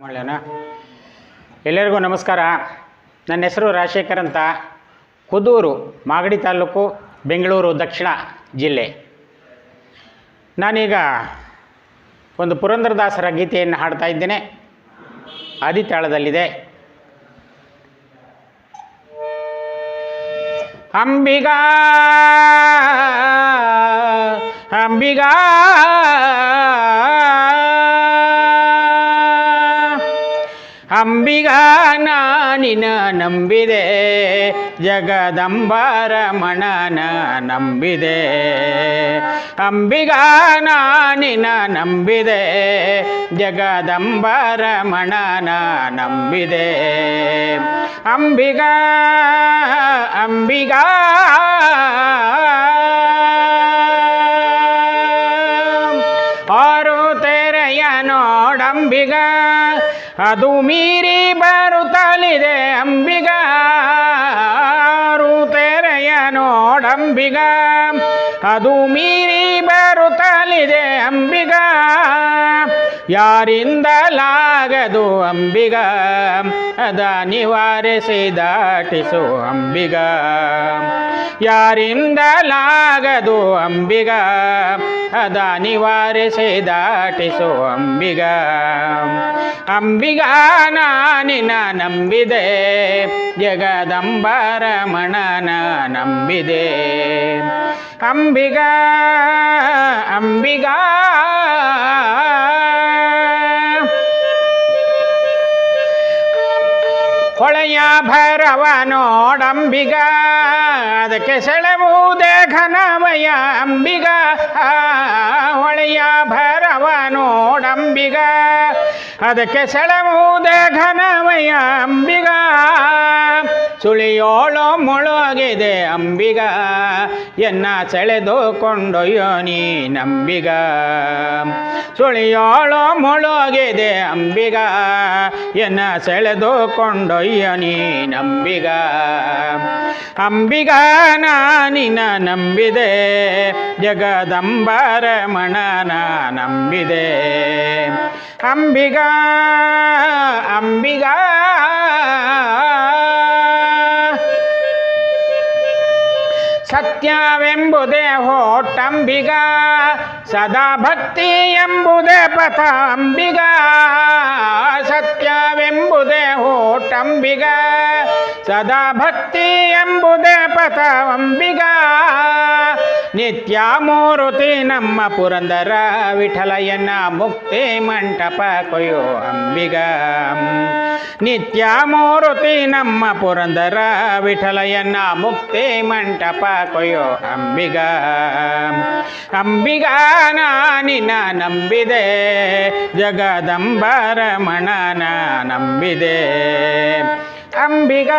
ಮಾಡೋಣ ಎಲ್ಲರಿಗೂ ನಮಸ್ಕಾರ. ನನ್ನ ಹೆಸರು ರಾಜಶೇಖರ್ ಅಂತ. ಕುದೂರು, ಮಾಗಡಿ ತಾಲೂಕು, ಬೆಂಗಳೂರು, ದಕ್ಷಿಣ ಜಿಲ್ಲೆ. ನಾನೀಗ ಒಂದು ಪುರಂದರದಾಸರ ಗೀತೆಯನ್ನು ಹಾಡ್ತಾ ಇದ್ದೇನೆ. ಆದಿತಾಳದಲ್ಲಿದೆ ಅಂಬಿಗಾ ಅಂಬಿಗಾ ಅಂಬಿಗ ನಾನಿನ ನಂಬಿದೆ ಜಗದಂಬರಮಣನ ನಂಬಿದೆ ಅಂಬಿಗ ನಾನಿನ ನಂಬಿದೆ ಜಗದಂಬರಮಣನ ನಂಬಿದೆ ಅಂಬಿಗ ಅಂಬಿಗ ಆರು ತೆರೆಯ ನೋಡಂಬಿಗ. ಅದು ಮೀರಿ ಬರುತ್ತಲಿದೆ ಅಂಬಿಗ. ರು ತೆರೆಯ ನೋಡಂಬಿಗ. ಅದು ಮೀರಿ ಬರುತ್ತಲಿದೆ ಅಂಬಿಗ. ಯಾರಿಂದಲಾಗದು ಅಂಬಿಗ? ಅದ ನಿವಾರಿಸಿ ದಾಟಿಸು ಅಂಬಿಗ. ಯಾರಿಂದಲಾಗದು ಅಂಬಿಗ? ಅದ ನಿವಾರಿಸಿ ದಾಟಿಸು ಅಂಬಿಗ. ಅಂಬಿಗ ನಾನಿನ ನಂಬಿದೆ. ಜಗದಂಬರಮಣನ ನಂಬಿದೆ. ಅಂಬಿಗ ಅಂಬಿಗ. ಭರವ ನೋಡಂಬಿಗ ಅದಕ್ಕೆ ಸೆಳೆವುದೇ ಘನಮಯ ಅಂಬಿಗ. ಅದಕ್ಕೆ ಸೆಳೆವುದೇ ಘನಮಯ ಸುಳಿಯೋಳು ಮುಳುಗಿದೆ ಅಂಬಿಗ, ಎನ್ನ ಸೆಳೆದುಕೊಂಡೊಯ್ಯೋ ನೀ ನಂಬಿಗ. ಸುಳಿಯೋಳು ಮುಳುಗಿದೆ ಅಂಬಿಗ, ಎನ್ನ ಸೆಳೆದುಕೊಂಡೊಯ್ಯೋ ನೀ ನಂಬಿಗ. ಅಂಬಿಗ ನಾನಿನ ನಂಬಿದೆ ಜಗದಂಬರಮಣನ ನಂಬಿದೆ. ಅಂಬಿಗ ಅಂಬಿಗ. ಸತ್ಯವೆಂಬುದೇ ಹೋಟಂಬಿಗ ಸದಾ ಭಕ್ತಿ ಎಂಬುದೇ ಪಥ ಅಂಬಿಗ ಸತ್ಯವೆಂಬುದೇ ಹೋಟಂಬಿಗ ಸದಾ ಭಕ್ತಿ ಎಂಬುದೇ ಪಥ ಅಂಬಿಗ ನಿತ್ಯ ಮೂರುತಿ ನಮ್ಮ ಪುರಂದರ ವಿಠಲಯನ ಮುಕ್ತಿ ಮಂಟಪ ಕೊಯ್ಯೋ ಅಂಬಿಗ ನಿತ್ಯ ಮೂರುತಿ ನಮ್ಮ ಪುರಂದರ ವಿಠಲಯನ ಮುಕ್ತಿ ಮಂಟಪ ಕೊಯ್ಯೋ ಅಂಬಿಗ ಅಂಬಿಗ ನಾನಿನ ನಂಬಿದೆ ಜಗದಂಬರಮಣನ ನಂಬಿದೆ ಅಂಬಿಗ